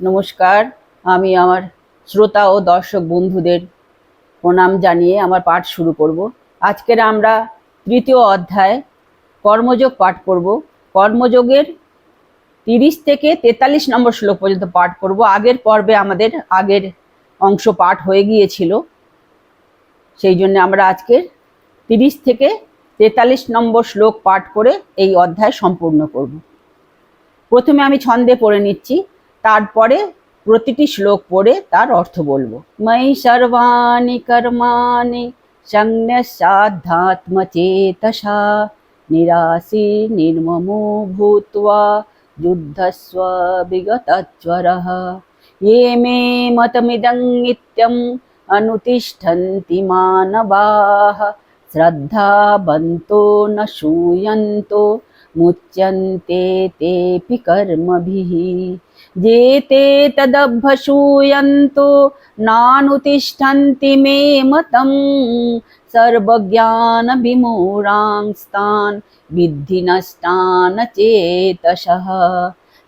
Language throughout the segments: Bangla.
নমস্কার। আমি আমার শ্রোতা ও দর্শক বন্ধুদের প্রণাম জানিয়ে আমার পাঠ শুরু করব। আজকের আমরা তৃতীয় অধ্যায় কর্মযোগ পাঠ করব। কর্মযোগের তিরিশ থেকে তেতাল্লিশ নম্বর শ্লোক পর্যন্ত পাঠ করব। আগের পর্বে আমাদের আগের অংশ পাঠ হয়ে গিয়েছিল। সেই জন্য আমরা আজকের তিরিশ থেকে তেতাল্লিশ নম্বর শ্লোক পাঠ করে এই অধ্যায় সম্পূর্ণ করব। প্রথমে আমি ছন্দে পড়ে নিচ্ছি। তারপরে প্রতিটি শ্লোক পড়ে তার অর্থ বলবো মই সর্বাণি কর্মাণি সংন্যাসাধ্যাত্মচেতসা নিরাশি নির্মমো ভূত্বা যুদ্ধস্ব বিগতজ্বরः ये मे मतमिदं नित्यम् अनुतिष्ठन्ति मानवाः श्रद्धावन्तो न शूयन्तो मुच्यन्ते तेऽपि कर्मभिः जे ते तदभ्यसूयन्तो नानुतिष्ठन्ति मे मतं सर्वज्ञानविमूढांस्तान् विद्धि नष्टान् चेतसः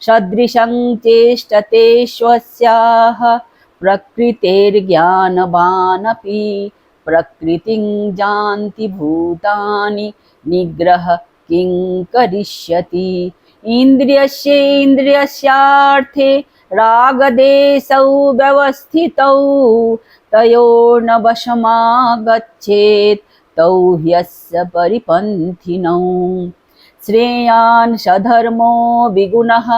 सदृशं चेष्टते स्वस्याः, प्रकृतेर्ज्ञानवानपि प्रकृतिं जानति भूतानि, निग्रह किं करिष्यति। इन्द्रियस्येन्द्रियस्यार्थे रागदेशौ व्यवस्थितौ तयोर्न वशमागच्छेत् तौ ह्यस्य परिपन्थिनौ। श्रेयान् सधर्मो विगुणः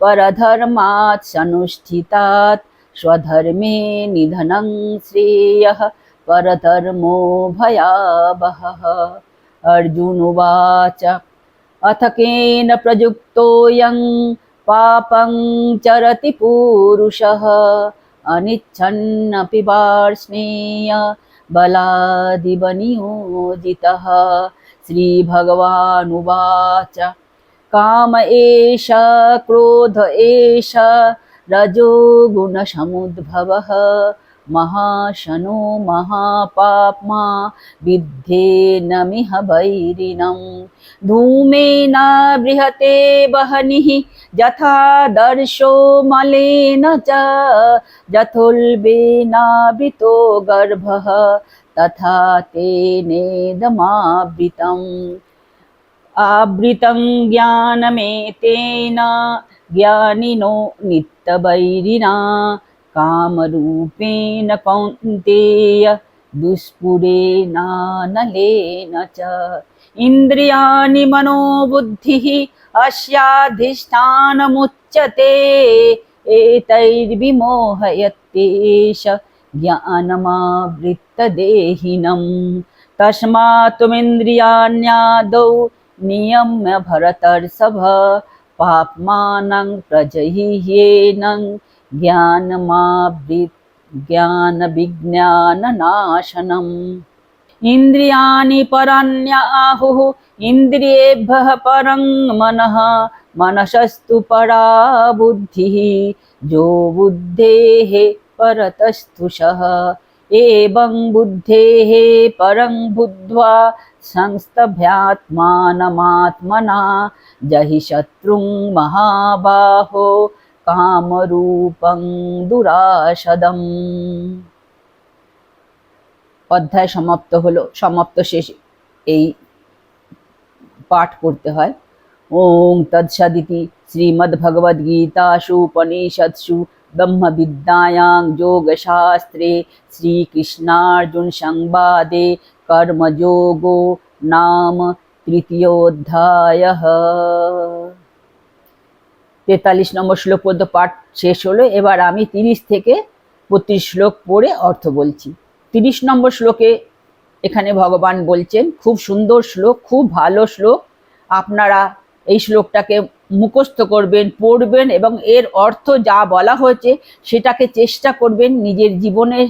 परधर्मात् सनुष्ठितात् स्वधर्मे निधनं श्रेयः परधर्मो भयावहः। अर्जुनुवाच अथ केन प्रयुक्तोऽयं पापं चरति पूरुषः अनिच्छन्नपि वार्ष्णेय बलादिव नियोजितः श्रीभगवानुवाच काम एष क्रोध एष रजोगुणसमुद्भवः महाशनो महापाप्मा विद्धेनमिह वैरिणं धूमेन बृहते वह्निः यथा दर्शो मलेन च। जथुल्बेनावृतो गर्भः तथा तेनेदमावृतम् आवृतं ज्ञानमेतेन ज्ञानिनो नित्यवैरिणा कामरूपेण कौन्तेय दुष्पुरेणानलेन च। इन्द्रियाणि मनोबुद्धिः अस्याधिष्ठानमुच्यते एतैर्विमोहयत्येष ज्ञानमावृत्तदेहिनं। तस्मात् त्वमिन्द्रियाण्यादौ नियम्य भरतर्षभ पाप्मानं प्रजह्येनं ज्ञानमावृत् ज्ञानविज्ञाननाशनम्। ইন্দ্রিয়াণি পরাণ্য আহুঃ ইন্দ্রিয়েভ্যঃ পরং মনঃ মনসস্তু পরা বুদ্ধিঃ যো বুদ্ধেঃ পরতস্তু সহ এবং বুদ্ধেঃ পরং বুদ্ধ্বা সংস্তভ্যাত্মানমাত্মনা জহি শত্রুং মহাবাহো কামরূপং দুরাশদম অধ্যায় সমাপ্ত হলো, সমাপ্ত শেষ এই পাঠ করতে হয়। ওং তৎসদিতি শ্রীমদ্ভগবদ্গীতাসু উপনিষৎসু ব্রহ্মবিদ্যায়াং যোগশাস্ত্রে শ্রীকৃষ্ণার্জুন সংবাদে কর্মযোগো নাম তৃতীয়োধ্যায়ः। তেতাল্লিশ নম্বর শ্লোক পর্যন্ত পাঠ শেষ হলো। এবার আমি তিরিশ থেকে বত্রিশ শ্লোক পড়ে অর্থ বলছি। তিরিশ নম্বর শ্লোকে এখানে ভগবান বলছেন, খুব সুন্দর শ্লোক, খুব ভালো শ্লোক। আপনারা এই শ্লোকটাকে মুখস্থ করবেন, পড়বেন এবং এর অর্থ যা বলা হয়েছে সেটাকে চেষ্টা করবেন নিজের জীবনের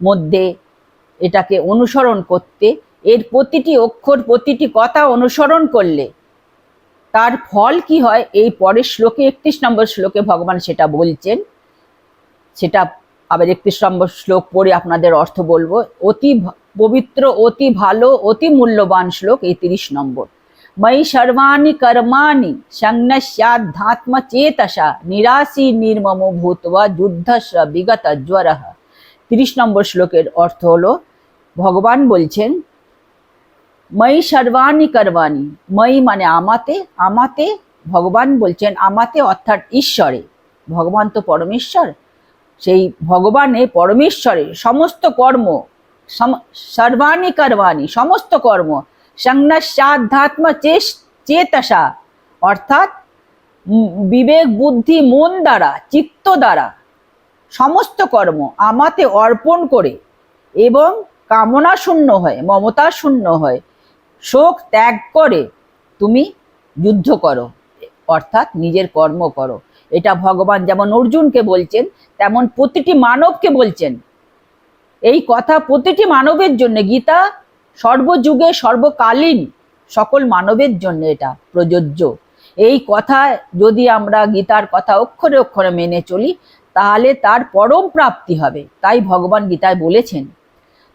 মধ্যে এটাকে অনুসরণ করতে। এর প্রতিটি অক্ষর, প্রতিটি কথা অনুসরণ করলে তার ফল কি হয়? এই পরের শ্লোকে একত্রিশ নম্বর শ্লোকে ভগবান সেটা বলছেন, সেটা আবার একত্রিশ নম্বর শ্লোক পড়ে আপনাদের অর্থ বলব। অতি পবিত্র, অতি ভালো, অতি মূল্যবান শ্লোক এই তিরিশ নম্বর। মই সর্বাণী কর্মাণী সংনস্যাধ্যাত্ম চেতসা নিরাশি নির্মম ভূতবা যুদ্ধ বিগত জ্বর। তিরিশ নম্বর শ্লোকের অর্থ হলো, ভগবান বলছেন মই সর্বাণী কর্মাণী মই মানে আমাতে আমাতে ভগবান বলছেন আমাতে অর্থাৎ ঈশ্বরে। ভগবান তো পরমেশ্বর সেই ভগবানে পরমেশ্বরে সমস্ত কর্ম সর্বাণি কর্মাণি, সমস্ত কর্ম, সংন্যাসাধ্যাত্ম চেতসা, অর্থাৎ বিবেক, বুদ্ধি, মন দ্বারা, চিত্ত দ্বারা সমস্ত কর্ম আমাতে অর্পণ করে এবং কামনা শূন্য হয়, মমতা শূন্য হয়, শোক ত্যাগ করে তুমি যুদ্ধ করো, অর্থাৎ নিজের কর্ম করো। এটা ভগবান যেমন অর্জুনকে বলছেন তেমন প্রতিটি মানবকে বলছেন। এই কথা প্রতিটি মানবের জন্য, গীতা সর্বযুগে সর্বকালীন সকল মানবের জন্য এটা প্রযোজ্য। এই কথা যদি আমরা গীতার কথা অক্ষরে অক্ষরে মেনে চলি, তাহলে তার পরম প্রাপ্তি হবে। তাই ভগবান গীতায় বলেছেন।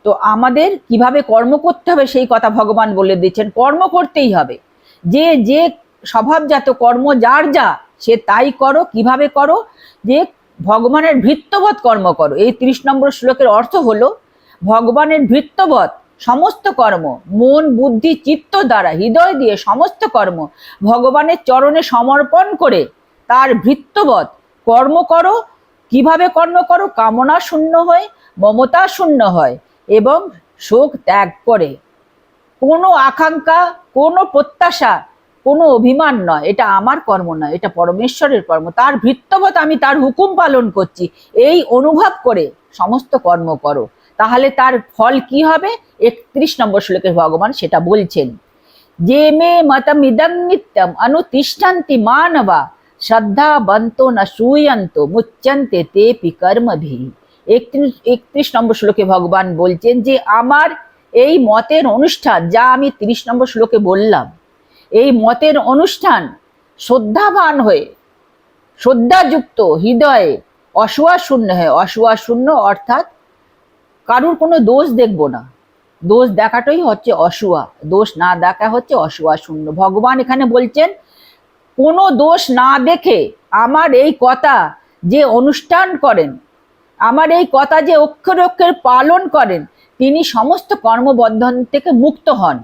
তো আমাদের কীভাবে কর্ম করতে হবে সেই কথা ভগবান বলে দিচ্ছেন কর্ম করতেই হবে। যে যে স্বভাবজাত কর্ম যার যা, সে তাই করো, কীভাবে করো, যে ভগবানের ভৃত্যবৎ কর্ম করো। এই ত্রিশ নম্বর শ্লোকের অর্থ হলো, ভগবানের ভৃত্যবৎ সমস্ত কর্ম, মন, বুদ্ধি, চিত্ত দ্বারা, হৃদয় দিয়ে সমস্ত কর্ম ভগবানের চরণে সমর্পণ করে তার ভৃত্যবৎ কর্ম করো। কীভাবে কর্ম করো? কামনা শূন্য হয়, মমতা শূন্য হয় এবং শোক ত্যাগ করে। কোনো আকাঙ্ক্ষা, কোনো প্রত্যাশা কোনো অভিমান নয়, এটা আমার কর্ম নয়, এটা পরমেশ্বরের কর্ম। তার ভৃত্যবত আমি তার হুকুম পালন করছি। এই অনুভব করে সমস্ত কর্ম করো। তাহলে তার ফল কি হবে? একত্রিশ নম্বর শ্লোকে ভগবান সেটা বলছেন, যে মে মতম ইদং নিত্যম অনুতিষ্ঠান্তি মানবা, শ্রদ্ধা বন্ত না শুয়ন্ত মুচ্যন্তে তেপি কর্মভি। একত্রিশ একত্রিশ নম্বর শ্লোকে ভগবান বলছেন যে, আমার এই মতের অনুষ্ঠান, যা আমি তিরিশ নম্বর শ্লোকে বললাম এই মতের অনুষ্ঠান শ্রদ্ধাবান হয়ে, শ্রদ্ধাযুক্ত হৃদয়ে অসুয়া শূন্য হয় অসুয়া শূন্য অর্থাৎ কারুর কোনো দোষ দেখব না। দোষ দেখাটাই হচ্ছে অসুয়া দোষ না দেখা হচ্ছে অসুয়া শূন্য ভগবান এখানে বলছেন, কোনো দোষ না দেখে আমার এই কথা যে অনুষ্ঠান করেন, আমার এই কথা যে অক্ষর অক্ষর পালন করেন, তিনি সমস্ত কর্মবন্ধন থেকে মুক্ত হন।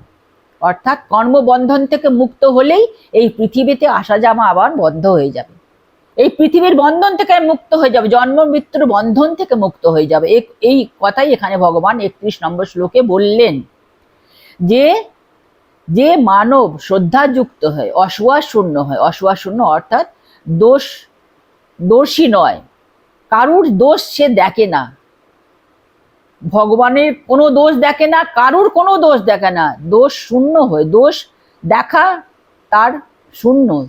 অর্থাৎ কর্মবন্ধন থেকে মুক্ত হলেই এই পৃথিবীতে আসা যাওয়া আবার বন্ধ হয়ে যাবে। এই পৃথিবীর বন্ধন থেকে মুক্ত হয়ে যাবে, জন্ম মৃত্যুর বন্ধন থেকে মুক্ত হয়ে যাবে। এই- কথাই এখানে ভগবান একত্রিশ নম্বর শ্লোকে বললেন যে যে মানব শ্রদ্ধাযুক্ত হয় শূন্য হয়। শূন্য অর্থাৎ দোষ, দোষী নয়। কারুর দোষ সে দেখে না। ভগবানের কোনো দোষ দেখে না, কারুর কোনো দোষ দেখে না। দোষ শূন্য হয়। দোষ দেখা তার শূন্য।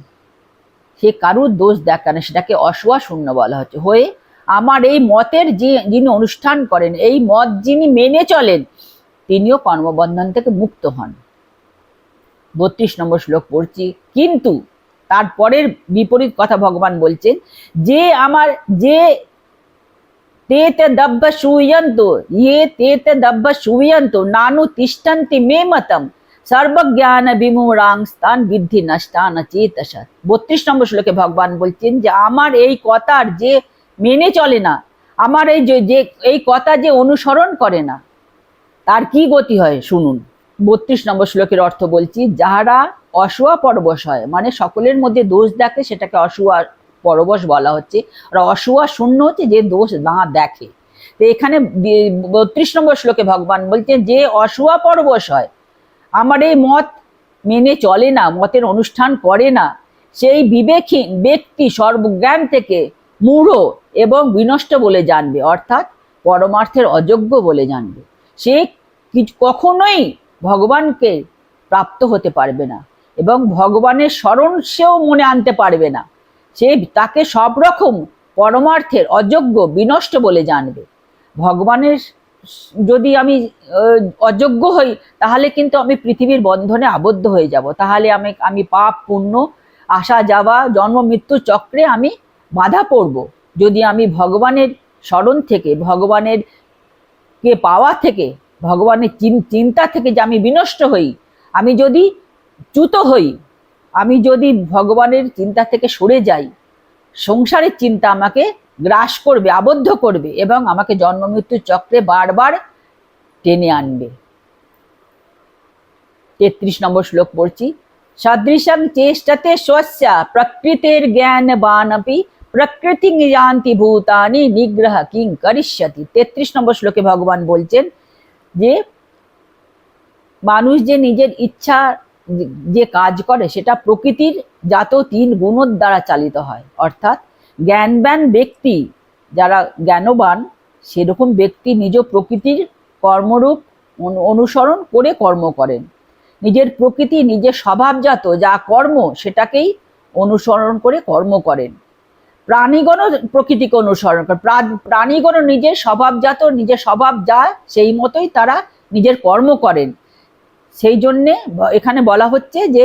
সে কারুর দোষ দেখে না, সেটাকে অসুয়া শূন্য বলা হচ্ছে। হয়ে আমার এই মতের যে যিনি অনুষ্ঠান করেন, এই মত যিনি মেনে চলেন, তিনিও কর্মবন্ধন থেকে মুক্ত হন। বত্রিশ নম্বর শ্লোক পড়ছি। কিন্তু তারপরের বিপরীত কথা ভগবান বলছেন, যে আমার, যে ते ते दब्ब शूयन्तु ये ते ते दब्ब शूयन्तु नानु तिष्ठन्ति मे मतम সর্বজ্ঞান বিমূঢ়াং স্থান বৃদ্ধি নষ্টান চেতস বত্রিশ নম্বর শ্লোকে ভগবান বলছেন যে আমার এই কথার যে মেনে চলে না আমার এই যে যে এই কথা যে অনুসরণ করে না তার কি গতি হয় শুনুন বত্রিশ নম্বর শ্লোকের অর্থ বলছি যাহারা অসুয়া পরবশ হয় মানে সকলের মধ্যে দোষ দেখে সেটাকে অসুয়া পরবশ বলা হচ্ছে আর অসুয়া শূন্য হচ্ছে যে দোষ না দেখে। তো এখানে বত্রিশ নম্বর শ্লোকে ভগবান বলছেন যে অসুয়া পরবশ হয়। আমার এই মত মেনে চলে না, মতের অনুষ্ঠান করে না। সেই বিবেকহীন ব্যক্তি সর্বজ্ঞান থেকে মূঢ় এবং বিনষ্ট বলে জানবে, অর্থাৎ পরমার্থের অযোগ্য বলে জানবে। সে কখনোই ভগবানকে প্রাপ্ত হতে পারবে না এবং ভগবানের স্মরণ সেও মনে আনতে পারবে না। সে তাকে সব রকম পরমার্থের অযোগ্য, বিনষ্ট বলে জানবে। ভগবানের যদি আমি অযোগ্য হই, তাহলে কিন্তু আমি পৃথিবীর বন্ধনে আবদ্ধ হয়ে যাব। তাহলে আমি আমি পাপ, পুণ্য, আসা, যাওয়া, জন্ম, মৃত্যু চক্রে আমি বাধা পড়ব। যদি আমি ভগবানের স্মরণ থেকে, ভগবানের কে পাওয়া থেকে, ভগবানের চিন্তা থেকে যে আমি বিনষ্ট হই, আমি যদি চ্যুত হই আমি যদি ভগবানের চিন্তা থেকে সরে যাই, সংসারের চিন্তা আমাকে গ্রাস করবে, আবদ্ধ করবে এবং আমাকে জন্ম মৃত্যুর চক্রে বারবার টেনে আনবে। তেত্রিশ নম্বর শ্লোক পড়ছি। সদৃশং চেষ্টাতে স্বস্যা, প্রকৃতির জ্ঞান বানপি, প্রকৃতি যান্তি ভূতানি নিগ্রহ কিং করিষ্যতি। তেত্রিশ নম্বর শ্লোকে ভগবান বলছেন যে, মানুষ যে নিজের ইচ্ছা যে কাজ করে সেটা প্রকৃতির জাত তিন গুণর দ্বারা চালিত হয়। অর্থাৎ জ্ঞানবান ব্যক্তি যারা জ্ঞানবান, সেরকম ব্যক্তি নিজ প্রকৃতির কর্মরূপ অনু- অনুসরণ করে কর্ম করেন। নিজের প্রকৃতি নিজের স্বভাবজাত যা কর্ম সেটাকেই অনুসরণ করে কর্ম করেন। প্রাণীগণও প্রকৃতিকে অনুসরণ করে। প্রা- প্রাণীগণও নিজের স্বভাবজাত, নিজের স্বভাব যা সেই মতোই তারা নিজের কর্ম করেন। সেই জন্যে এখানে বলা হচ্ছে যে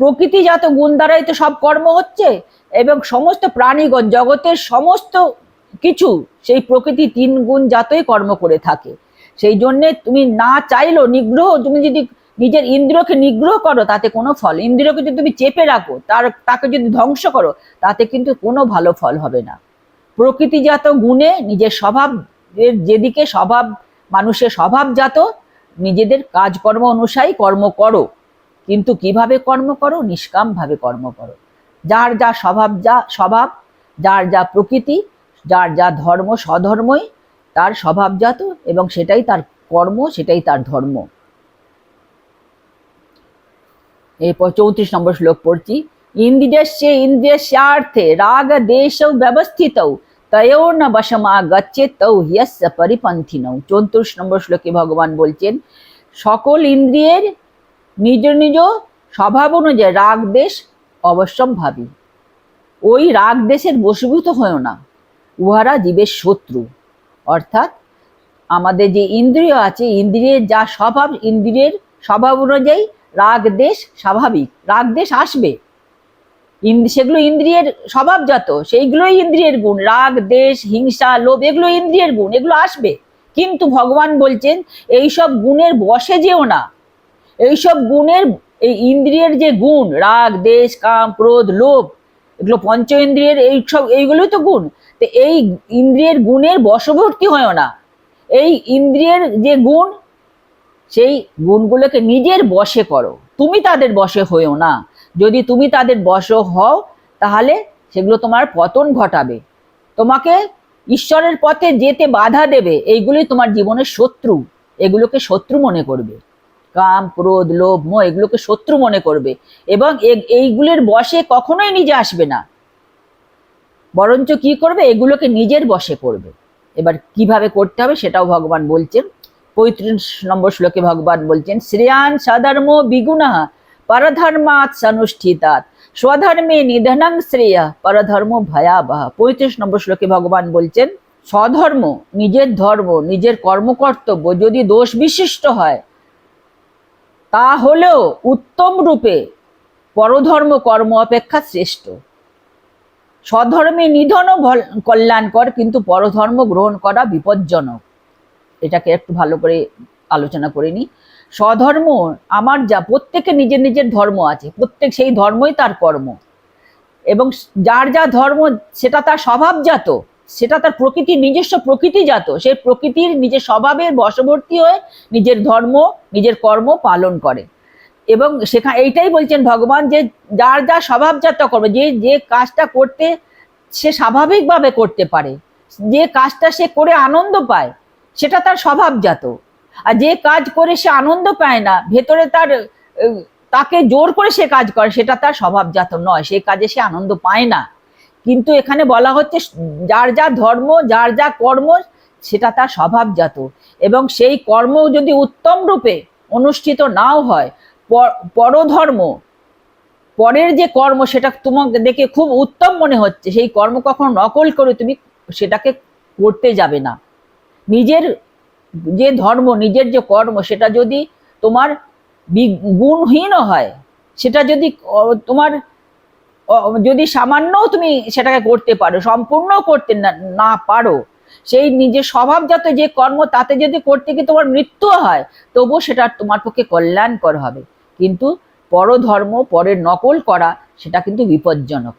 প্রকৃতিজাত গুণ দ্বারাই তো সব কর্ম হচ্ছে এবং সমস্ত প্রাণীগণ, জগতের সমস্ত কিছু সেই প্রকৃতি তিন গুণ জাতই কর্ম করে থাকে। সেই জন্যে তুমি না চাইলেও নিগ্রহ, তুমি যদি নিজের ইন্দ্রকে নিগ্রহ করো, তাতে কোনো ফল। ইন্দ্রকে যদি তুমি চেপে রাখো, তার, তাকে যদি ধ্বংস করো, তাতে কিন্তু কোনো ভালো ফল হবে না। প্রকৃতিজাত গুণে নিজের স্বভাব এর যেদিকে স্বভাব, মানুষের স্বভাবজাত নিজেদের কাজকর্ম অনুসারী কর্ম করো। কিন্তু কীভাবে কর্ম করো? নিষ্কামভাবে কর্ম করো। যার যা স্বভাব যা স্বভাব, যার যা প্রকৃতি, যার যা ধর্ম, স্বধর্মই তার স্বভাবজাত এবং সেটাই তার কর্ম, সেটাই তার ধর্ম। এরপর চৌত্রিশ নম্বর শ্লোক পড়ছি। ইন্দ্রিয়স্য ইন্দ্রিয়স্যার্থে রাগ দেশ ব্যবস্থিত। তয়োর ন বশমা গচ্ছে তৌ হিয়স্য পরিপন্থিনৌ চৌত্রিশ নম্বর শ্লোকে ভগবান বলছেন সকল ইন্দ্রিয়ের নিজ নিজ স্বভাব অনুযায়ী রাগ দেশ অবশ্যম্ভাবী ওই রাগ দেশের বশীভূত হয়েও না। উহারা জীবের শত্রু। অর্থাৎ আমাদের যে ইন্দ্রিয় আছে, ইন্দ্রিয়ের যা স্বভাব, ইন্দ্রিয়ের স্বভাব অনুযায়ী রাগ দেশ স্বাভাবিক। রাগ দেশ আসবে। সেগুলো ইন্দ্রিয়ের স্বভাবজাত সেইগুলোই ইন্দ্রিয়ের গুণ। রাগ, দেশ, হিংসা, লোভ, এগুলো ইন্দ্রিয়ের গুণ, এগুলো আসবে। কিন্তু ভগবান বলছেন, এইসব গুণের বসে যেও না। এইসব গুণের, এই ইন্দ্রিয়ের যে গুণ, রাগ, দেশ, কাম, ক্রোধ, লোভ, এগুলো পঞ্চ ইন্দ্রিয়ের এইসব এইগুলোই তো গুণ। তো এই ইন্দ্রিয়ের গুণের বশবর্তী হয় না। এই ইন্দ্রিয়ের যে গুণ, সেই গুণগুলোকে নিজের বশে করো। তুমি তাদের বশে হয়েও না। যদি তুমি তাদের বশ হও, তাহলে সেগুলো তোমার পতন ঘটাবে। তোমাকে ঈশ্বরের পথে যেতে বাধা দেবে এইগুলি তোমার জীবনের শত্রু। এগুলোকে শত্রু মনে করবে। কাম, ক্রোধ, লোভ, মোহ, এগুলোকে শত্রু মনে করবে। এবং এইগুলির বশে কখনোই নিজে আসবে না। বরঞ্চ কি করবে? এগুলোকে নিজের বশে করবে। এবার কীভাবে করতে হবে সেটাও ভগবান বলছেন। পঁয়ত্রিশ নম্বর শ্লোকে ভগবান বলছেন, শ্রেয়ান সধর্ম বিগুণা। পরধর্মাৎ সনুষ্ঠিতাৎ স্বধর্মে নিধনং শ্রেয়া পরধর্ম ভয়াবহ পঁয়ত্রিশ নম্বর শ্লোকে ভগবান বলছেন, স্বধর্ম, নিজের ধর্ম, নিজের কর্মকর্তব্য যদি দোষ বিশিষ্ট হয় উত্তম রূপে পরধর্ম কর্ম অপেক্ষা শ্রেষ্ঠ। স্বধর্মে নিধনও কল্যাণকর, কিন্তু পরধর্ম গ্রহণ করা বিপজ্জনক। এটাকে একটু ভালো করে আলোচনা করে নিই। স্বধর্ম আমার যা, প্রত্যেকে নিজের নিজের ধর্ম আছে, প্রত্যেক সেই ধর্মই তার কর্ম। এবং যার যা ধর্ম, সেটা তার স্বভাবজাত, সেটা তার প্রকৃতির নিজস্ব প্রকৃতিজাত সেই প্রকৃতির নিজের স্বভাবের বশবর্তী হয়ে নিজের ধর্ম, নিজের কর্ম পালন করে। এবং সেখানে এইটাই বলছেন ভগবান যে, যার যা স্বভাবজাত কর্ম যে যে কাজটা করতে সে স্বাভাবিকভাবে করতে পারে, যে কাজটা সে করে আনন্দ পায়, সেটা তার স্বভাবজাত। আর যে কাজ করে সে আনন্দ পায় না, ভেতরে তার তাকে জোর করে সে কাজ করে, সেটা তার স্বভাবজাত নয় সেই কাজে সে আনন্দ পায় না। কিন্তু এখানে বলা হচ্ছে, যার যা ধর্ম, যার যা কর্ম, সেটা তার স্বভাবজাত। এবং সেই কর্ম যদি উত্তম রূপে অনুষ্ঠিত নাও হয়, পর- পরধর্ম, পরের যে কর্ম, সেটা তোমাকে দেখে খুব উত্তম মনে হচ্ছে, সেই কর্ম কখনো নকল করে তুমি সেটাকে করতে যাবে না। নিজের যে ধর্ম, নিজের যে কর্ম, সেটা যদি তোমার গুণহীন হয়, সেটা যদি তোমার যদি সামান্যও তুমি সেটাকে করতে পারো সম্পূর্ণ করতে না না পারো, সেই নিজের স্বভাবজাত যে কর্ম, তাতে যদি করতে গিয়ে তোমার মৃত্যু হয়, তবুও সেটা তোমার পক্ষে কল্যাণকর হবে। কিন্তু পরধর্ম পরের নকল করা, সেটা কিন্তু বিপজ্জনক।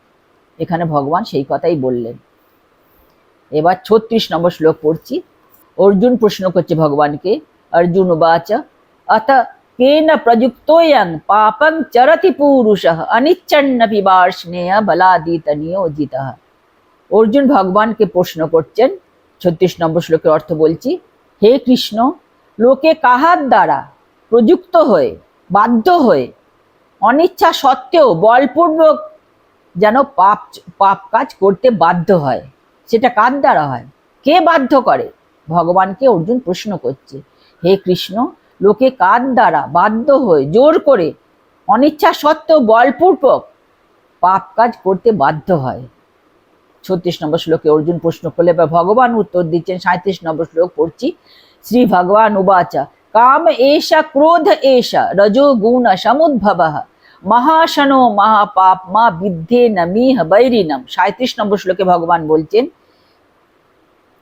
এখানে ভগবান সেই কথাই বললেন। এবার ছত্রিশ নম্বর শ্লোক পড়ছি। অর্জুন প্রশ্ন করছে ভগবানকে, অর্জুন বাচ অত কেন প্রযুক্তোয়ং পাপং চরতি পুরুষ অনিচ্ছন্ন পিবার্ষ্ণেয় বলাদিত নিয়োজিত? অর্জুন ভগবানকে প্রশ্ন করছেন, ছত্রিশ নম্বর শ্লোকের অর্থ বলছি, হে কৃষ্ণ, লোকে কাহার দ্বারা প্রযুক্ত হয়ে, বাধ্য হয়ে, অনিচ্ছা সত্ত্বেও বলপূর্বক যেন পাপ পাপ কাজ করতে বাধ্য হয়, সেটা কার দ্বারা হয়? কে বাধ্য করে? ভগবানকে অর্জুন প্রশ্ন করছে, হে কৃষ্ণ, লোকে কার দ্বারা বাধ্য হয়ে জোর করে অনিচ্ছা সত্ত্বেও বলপূর্বক পাপ কাজ করতে বাধ্য হয়? ছত্রিশ নম্বর শ্লোকে অর্জুন প্রশ্ন করলে বা ভগবান উত্তর দিচ্ছেন সাঁত্রিশ নম্বর শ্লোক পড়ছি, শ্রী ভগবান উবাচা, কাম এষা ক্রোধ এষা, রজো গুণ সমুদ্ভব, মহাশনো মহাপাপ মা বিদ্ধে নমিহ বৈরিনম সাঁত্রিশ নম্বর শ্লোকে ভগবান বলছেন,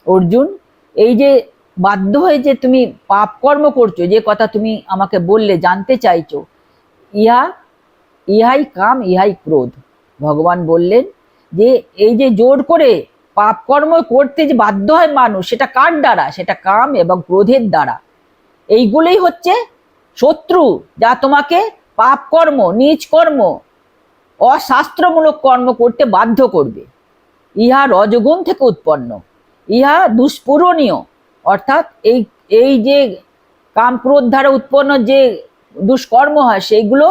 অর্জুন এই যে বাধ্য হয়ে যে তুমি পাপ কর্ম করছ, যে কথা তুমি আমাকে বললে, জানতে চাইছো, ইহা, ইহাই কাম, ইহাই ক্রোধ। ভগবান বললেন যে, এই যে জোর করে পাপ কর্ম করতে যে বাধ্য হয় মানুষ, সেটা কার দ্বারা? সেটা কাম এবং ক্রোধের দ্বারা। এইগুলোই হচ্ছে শত্রু, যা তোমাকে পাপ কর্ম, নিজ কর্ম, অশাস্ত্রমূলক কর্ম করতে বাধ্য করবে। ইহা রজগুণ থেকে উৎপন্ন। ইহা দুষ্পূরণীয়। অর্থাৎ এই এই যে কাম ক্রোধ দ্বারা উৎপন্ন যে দুষ্কর্ম হয় সেইগুলো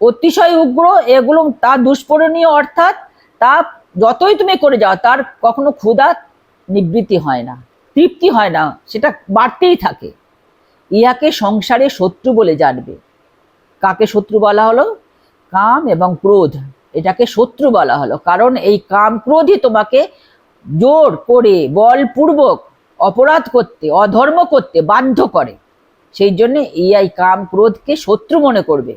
অতিশয় উগ্র, এগুলো তা দুষ্পূরণীয়, অর্থাৎ তা যতই তুমি করে যাও, তার কখনো ক্ষুধা নিবৃত্তি হয় না, তৃপ্তি হয় না, সেটা বাড়তেই থাকে। ইহাকে সংসারে শত্রু বলে জানবে। কাকে শত্রু বলা হলো? কাম এবং ক্রোধ। এটাকে শত্রু বলা হলো। কারণ এই কাম ক্রোধই তোমাকে জোর করে বলপূর্বক অপরাধ করতে, অধর্ম করতে বাধ্য করে। সেই জন্য এই কাম ক্রোধকে শত্রু মনে করবে।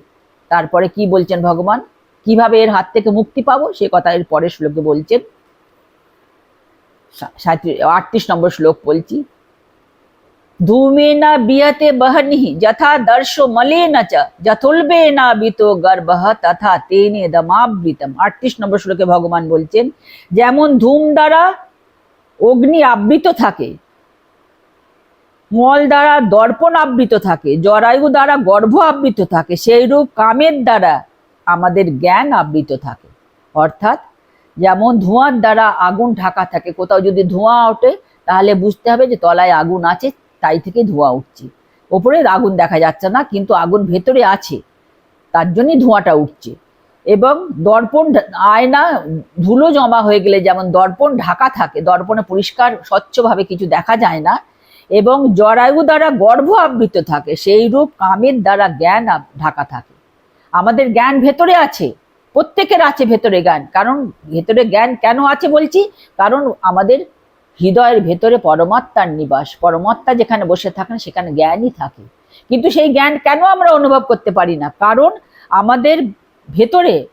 তারপরে কি বলছেন ভগবান? কীভাবে এর হাত থেকে মুক্তি পাবো? সে কথা এর পরের শ্লোকে বলছেন। আটত্রিশ নম্বর শ্লোক বলছি। ধূমেনা বিহতে বহনি যথা দর্শ মলেন চ যথুলবে না বিতো গর্ভ তথা তেনে দমাবৃতম আটত্রিশ নম্বর শ্লোকে ভগবান বলছেন যেমন ধূম দ্বারা অগ্নি আবৃত থাকে, মল দ্বারা দর্পণ আবৃত থাকে, জরায়ু দ্বারা গর্ভ আবৃত থাকে সেই রূপ কামের দ্বারা আমাদের জ্ঞান আবৃত থাকে। অর্থাৎ যেমন ধোঁয়ার দ্বারা আগুন ঢাকা থাকে, কোথাও যদি ধোঁয়া ওঠে, তাহলে বুঝতে হবে যে তলায় আগুন আছে তাই থেকে ধোঁয়া উঠছে। ওপরে আগুন দেখা যাচ্ছে না, কিন্তু আগুন ভেতরে আছে। তার জন্যই ধোঁয়াটা উঠছে। এবং দর্পণ আয়না, ধুলো জমা হয়ে গেলে যেমন দর্পণ ঢাকা থাকে, দর্পণে পরিষ্কার, স্বচ্ছভাবে কিছু দেখা যায় না। এবং জরায়ু দ্বারা গর্ভ আবৃত থাকে সেই রূপ কামের দ্বারা জ্ঞান ঢাকা থাকে। আমাদের জ্ঞান ভেতরে আছে, প্রত্যেকের আছে ভেতরে জ্ঞান। কারণ ভেতরে জ্ঞান কেন আছে বলছি? কারণ আমাদের হৃদয়ের ভেতরে পরমাত্মার নিবাস। পরমাত্মা যেখানে বসে থাকেন, সেখানে জ্ঞানই থাকে। কিন্তু সেই জ্ঞান কেন আমরা অনুভব করতে পারি না? কারণ আমাদের ভেতরে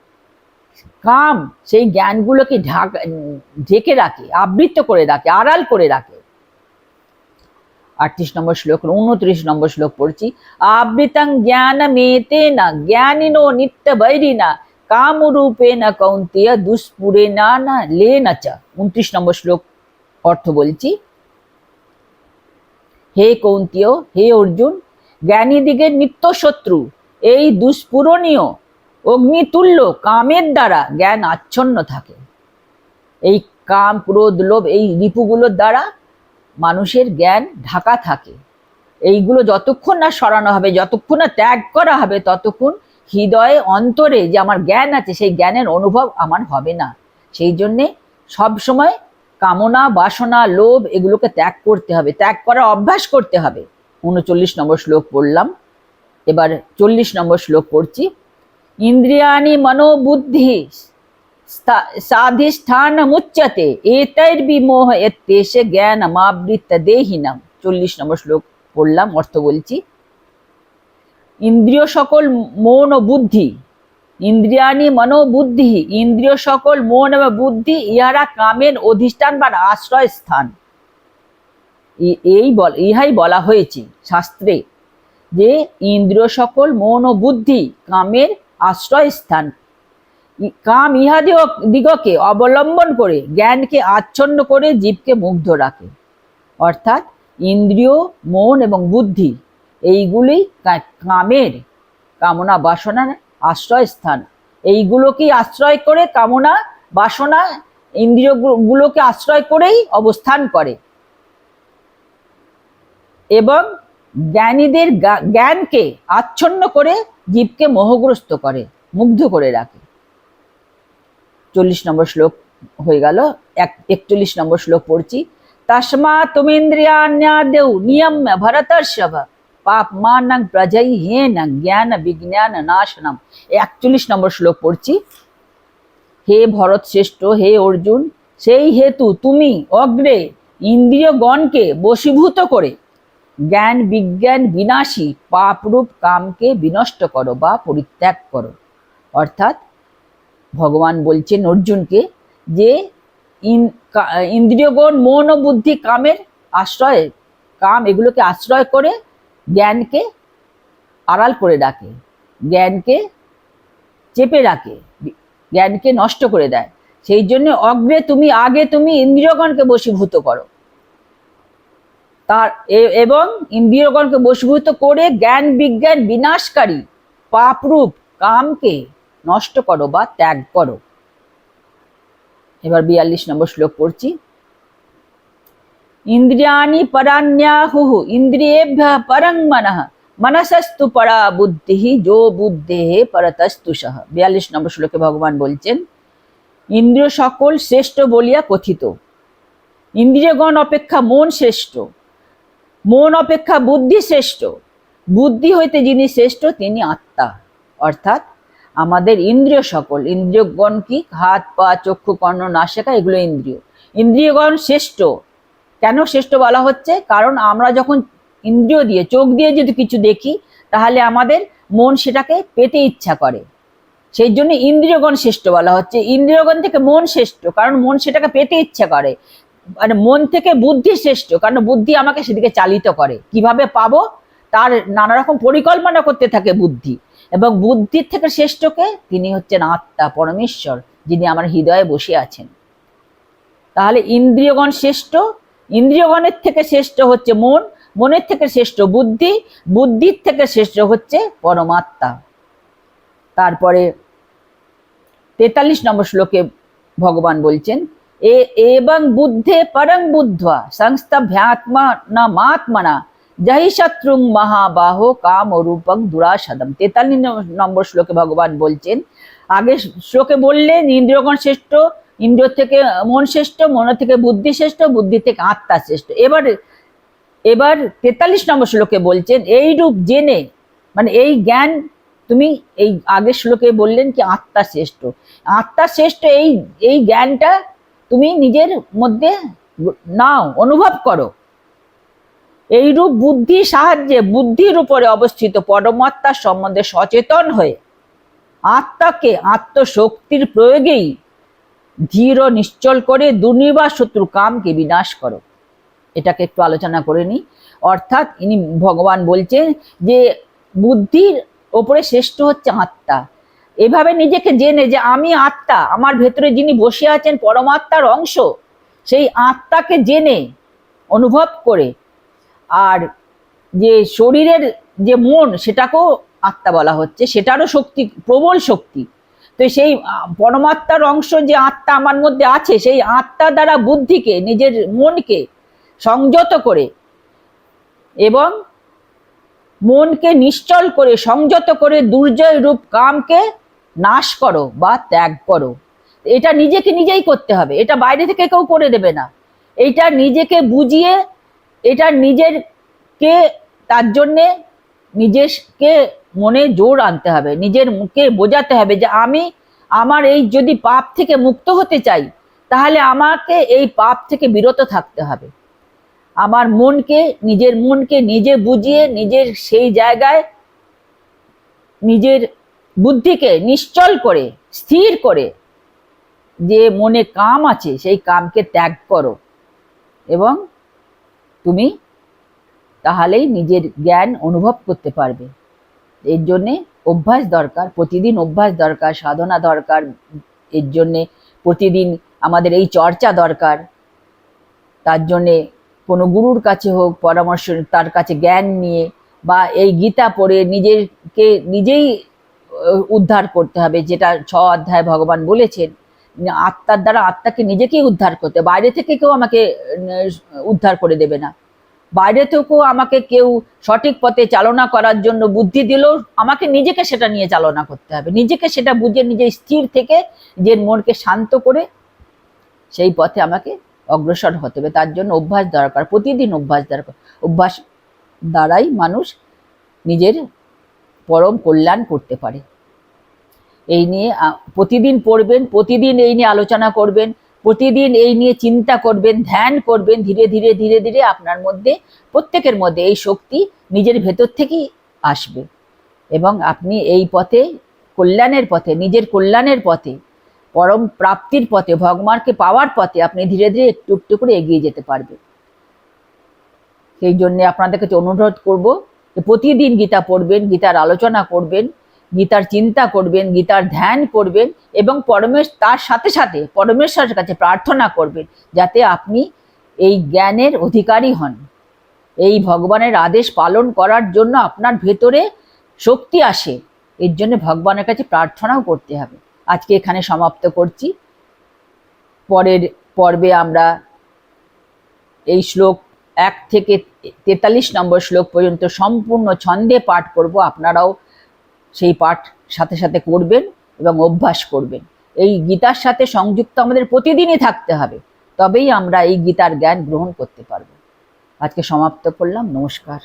কাম সেই জ্ঞানগুলোকে ঢাকা, ঢেকে রাখে, আবৃত করে রাখে, আড়াল করে রাখে। আটত্রিশ নম্বর শ্লোক, উনত্রিশ নম্বর শ্লোক পড়ছি। আবৃতং জ্ঞান মেতে না, জ্ঞানিনো নিত্য বৈরি না কামরূপে না কৌন্তিয়া দুষ্পুরে না না লে না চা। উনত্রিশ নম্বর শ্লোক অর্থ বলছি। হে কৌন্তীয়, হে অর্জুন, জ্ঞানী দিগের নিত্য শত্রু এই দুষ্পূরণীয় অগ্নিতুল্য কামের দ্বারা জ্ঞান আচ্ছন্ন থাকে। এই কাম ক্রোধ লোভ এই রিপুগুলোর দ্বারা মানুষের জ্ঞান ঢাকা থাকে। এইগুলো যতক্ষণ না সরানো হবে, যতক্ষণ না ত্যাগ করা হবে, ততক্ষণ হৃদয়ে, অন্তরে যে আমার জ্ঞান আছে, সেই জ্ঞানের অনুভব আমার হবে না। সেই জন্যে সবসময় কামনা, বাসনা, লোভ এগুলোকে ত্যাগ করতে হবে। ত্যাগ করার অভ্যাস করতে হবে। উনচল্লিশ নম্বর শ্লোক পড়লাম। এবার চল্লিশ নম্বর শ্লোক পড়ছি। ইন্দ্রিয়াণি মনোবুদ্ধি সাধিষ্ঠান মুচ্যতে এতৈর বিমোহ এতেশে জ্ঞান মাবৃত্ত দেহিনাম। চল্লিশ নম্বর শ্লোক পড়লাম, অর্থ বলছি। ইন্দ্রিয় সকল মন ও বুদ্ধি ইন্দ্রিয়ানি মনোবুদ্ধি, ইন্দ্রিয় সকল মন এবং বুদ্ধি ইহারা কামের অধিষ্ঠান বা আশ্রয় স্থান। এই বল, ইহাই বলা হয়েছে শাস্ত্রে যে ইন্দ্রিয় সকল মন ও বুদ্ধি কামের আশ্রয় স্থান। কাম ইহাদিগ দিগকে অবলম্বন করে জ্ঞানকে আচ্ছন্ন করে জীবকে মুগ্ধ রাখে। অর্থাৎ ইন্দ্রিয়, মন এবং বুদ্ধি, এইগুলি কামের কামনা বাসনার আশ্রয় স্থান এইগুলোকে আশ্রয় করে কামনা, বাসনা, ইন্দ্রিয়গুলোকে আশ্রয় করেই অবস্থান করে। এবং জ্ঞানীদের জ্ঞানকে আচ্ছন্ন করে জীবকে মোহগ্রস্ত করে, মুগ্ধ করে রাখে। চল্লিশ নম্বর শ্লোক হয়ে গেল। এক, একচল্লিশ নম্বর শ্লোক পড়ছি। তাসমা তসমা তুমিন্দ্রিয়ান্যাদেউ নিয়ম্য ভরতর্ষভ। পাপ মানং প্রজৈ হেন জ্ঞান বিজ্ঞান নাশনম একচল্লিশ নম্বর শ্লোক পড়ছি হে ভরত শ্রেষ্ঠ হে অর্জুন সেই হেতু তুমি অগ্রে ইন্দ্রিয়গণকে বশীভূত করে জ্ঞান বিজ্ঞান বিনাশী পাপরূপ কামকে বিনষ্ট করো বা পরিত্যাগ করো। অর্থাৎ ভগবান বলছেন অর্জুনকে যে ইন- ইন্দ্রিয়গণ মন ও বুদ্ধি কামের আশ্রয় কাম এগুলোকে আশ্রয় করে জ্ঞানকে আড়াল করে রাখে জ্ঞানকে চেপে রাখে জ্ঞানকে নষ্ট করে দেয়। সেই জন্য অগ্রে তুমি, আগে তুমি ইন্দ্রিয়গণকে বশীভূত করো। তার এবং ইন্দ্রিয়গণকে বশীভূত করে জ্ঞান বিজ্ঞান বিনাশকারী, পাপরূপ কামকে নষ্ট করো বা ত্যাগ করো। এবার বিয়াল্লিশ নম্বর শ্লোক পড়ছি। ইন্দ্রিয়াণি পরান্যাহুঃ ইন্দ্রিয়েভ্য পরং মনঃ মনসস্তু পরা বুদ্ধি যো বুদ্ধে পরতস্তু সহ বিয়াল্লিশ নম্বর শ্লোকে ভগবান বলছেন ইন্দ্রিয় সকল শ্রেষ্ঠ বলিয়া কথিত ইন্দ্রিয়গণ অপেক্ষা মন শ্রেষ্ঠ মন অপেক্ষা বুদ্ধি শ্রেষ্ঠ বুদ্ধি হইতে যিনি শ্রেষ্ঠ তিনি আত্মা। অর্থাৎ আমাদের ইন্দ্রিয় সকল, ইন্দ্রিয়গণ কি? হাত, পা, চক্ষু, কর্ণ, নাসিকা, এগুলো ইন্দ্রিয়। ইন্দ্রিয়গণ শ্রেষ্ঠ কেন শ্রেষ্ঠ বলা হচ্ছে? কারণ আমরা যখন ইন্দ্রিয় দিয়ে, চোখ দিয়ে যদি কিছু দেখি, তাহলে আমাদের মন সেটাকে পেতে ইচ্ছা করে। সেই জন্য ইন্দ্রিয়গণ শ্রেষ্ঠ বলা হচ্ছে। ইন্দ্রিয়গণ থেকে মন শ্রেষ্ঠ, কারণ মন সেটাকে পেতে ইচ্ছা করে। মানে মন থেকে বুদ্ধি শ্রেষ্ঠ, কারণ বুদ্ধি আমাকে সেদিকে চালিত করে। কীভাবে পাবো? তার নানা রকম পরিকল্পনা করতে থাকে বুদ্ধি। এবং বুদ্ধির থেকে শ্রেষ্ঠকে তিনি হচ্ছেন আত্মা, পরমেশ্বর, যিনি আমার হৃদয়ে বসে আছেন। তাহলে ইন্দ্রিয়গণ শ্রেষ্ঠ ইন্দ্রিয়গণের থেকে শ্রেষ্ঠ হচ্ছে মন, মনের থেকে শ্রেষ্ঠ বুদ্ধি, বুদ্ধির থেকে শ্রেষ্ঠ হচ্ছে পরমাত্মা। তারপরে তেতাল্লিশ নম্বর শ্লোকে ভগবান বলছেন, এ এবং বুদ্ধে পরং বুদ্ধা সংস্থভ্যাত্মা না মাত্মনা জহি শত্রুং মহাবাহ কাম রূপক দুরাসদম। তেতাল্লিশ নম্বর শ্লোকে ভগবান বলছেন, আগে শ্লোকে বললেন ইন্দ্রিয়গণ শ্রেষ্ঠ ইন্দ্রিয় থেকে মন শ্রেষ্ঠ, মন থেকে বুদ্ধি শ্রেষ্ঠ, বুদ্ধি থেকে আত্মা শ্রেষ্ঠ। এবার এবার তেতাল্লিশ নম্বর শ্লোকে বলছেন এই রূপ জেনে মানে এই জ্ঞান তুমি এই আগের শ্লোকে বললেন কি আত্মা শ্রেষ্ঠ। আত্মা শ্রেষ্ঠ এই এই জ্ঞানটা তুমি নিজের মধ্যে নাও, অনুভব করো। এইরূপ বুদ্ধির সাহায্যে, বুদ্ধির উপরে অবস্থিত পরমাত্মার সম্বন্ধে সচেতন হয়ে আত্মাকে আত্মশক্তির প্রয়োগেই ধীর নিশ্চল করে দুর্নিবার শত্রু কামকে বিনাশ করো। এটাকে একটু আলোচনা করে নিই। অর্থাৎ ইনি ভগবান বলছেন যে, বুদ্ধির ওপরে শ্রেষ্ঠ হচ্ছে আত্মা। এভাবে নিজেকে জেনে যে আমি আত্মা, আমার ভেতরে যিনি বসে আছেন পরমাত্মার অংশ, সেই আত্মাকে জেনে, অনুভব করে। আর যে শরীরের যে মন, সেটাকেও আত্মা বলা হচ্ছে, সেটারও শক্তি, প্রবল শক্তি। তো সেই পরমাত্মার অংশ যে আত্মা আমার মধ্যে আছে, সেই আত্মা দ্বারা বুদ্ধিকে, নিজের মনকে সংযত করে এবং মনকে নিশ্চল করে, সংযত করে, দুর্জয় রূপ কামকে নাশ করো বা ত্যাগ করো। এটা নিজেকে নিজেই করতে হবে। এটা বাইরে থেকে কেউ করে দেবে না। এটা নিজেকে বুঝিয়ে, এটা নিজেরকে, তার জন্যে নিজেকে মনে জোর আনতে হবে, নিজের মুখে বোঝাতে হবে যে আমি আমার এই যদি পাপ থেকে মুক্ত হতে চাই, তাহলে আমাকে এই পাপ থেকে বিরত থাকতে হবে। আমার মনকে, নিজের মনকে নিজে বুঝিয়ে, নিজের সেই জায়গায়, নিজের বুদ্ধিকে নিশ্চল করে, স্থির করে যে মনে কাম আছে, সেই কামকে ত্যাগ করো। এবং তুমি তাহলেই নিজের জ্ঞান অনুভব করতে পারবে। এর জন্যে অভ্যাস দরকার, প্রতিদিন অভ্যাস দরকার, সাধনা দরকার, এর জন্যে প্রতিদিন আমাদের এই চর্চা দরকার তার জন্যে কোনো গুরুর কাছে হোক, পরামর্শ, তার কাছে জ্ঞান নিয়ে বা এই গীতা পড়ে নিজেকে নিজেই উদ্ধার করতে হবে, যেটা ছ অধ্যায় ভগবান বলেছেন আত্মার দ্বারা আত্মাকে নিজেকেই উদ্ধার করতে। বাইরে থেকে কেউ আমাকে উদ্ধার করে দেবে না বাইরে থেকেও আমাকে কেউ সঠিক পথে চালনা করার জন্য বুদ্ধি দিলেও আমাকে নিজেকে সেটা নিয়ে চালনা করতে হবে। নিজেকে সেটা বুঝে নিজে স্থির থেকে নিজের মনকে শান্ত করে সেই পথে আমাকে অগ্রসর হতে হবে। তার জন্য অভ্যাস দরকার, প্রতিদিন অভ্যাস দরকার। অভ্যাস দ্বারাই মানুষ নিজের পরম কল্যাণ করতে পারে। এই নিয়ে প্রতিদিন পড়বেন, প্রতিদিন এই নিয়ে আলোচনা করবেন প্রতিদিন এই নিয়ে চিন্তা করবেন, ধ্যান করবেন, ধীরে ধীরে ধীরে ধীরে আপনার মধ্যে, প্রত্যেকের মধ্যে এই শক্তি নিজের ভেতর থেকেই আসবে। এবং আপনি এই পথে, কল্যাণের পথে, নিজের কল্যাণের পথে, পরম প্রাপ্তির পথে, ভগবানকে পাওয়ার পথে আপনি ধীরে ধীরে একটু একটু করে এগিয়ে যেতে পারবেন। সেই জন্য আপনাদের কাছে অনুরোধ করব যে প্রতিদিন গীতা পড়বেন, গীতার আলোচনা করবেন গীতার চিন্তা করবেন, গীতার ধ্যান করবেন এবং পরমেশ, তার সাথে সাথে পরমেশ্বরের কাছে প্রার্থনা করবেন যাতে আপনি এই জ্ঞানের অধিকারী হন। এই ভগবানের আদেশ পালন করার জন্য আপনার ভেতরে শক্তি আসে। এর জন্য ভগবানের কাছে প্রার্থনাও করতে হবে। আজকে এখানে সমাপ্ত করছি। পরের পর্বে আমরা এই শ্লোক এক থেকে তেতাল্লিশ নম্বর শ্লোক পর্যন্ত সম্পূর্ণ ছন্দে পাঠ করব। আপনারাও সেই পাঠ সাথে সাথে করবেন এবং অভ্যাস করবেন। এই গীতার সাথে সংযুক্ত আমাদের প্রতিদিনই থাকতে হবে। তবেই আমরা এই গীতার জ্ঞান গ্রহণ করতে পারব। আজকে সমাপ্ত করলাম। নমস্কার।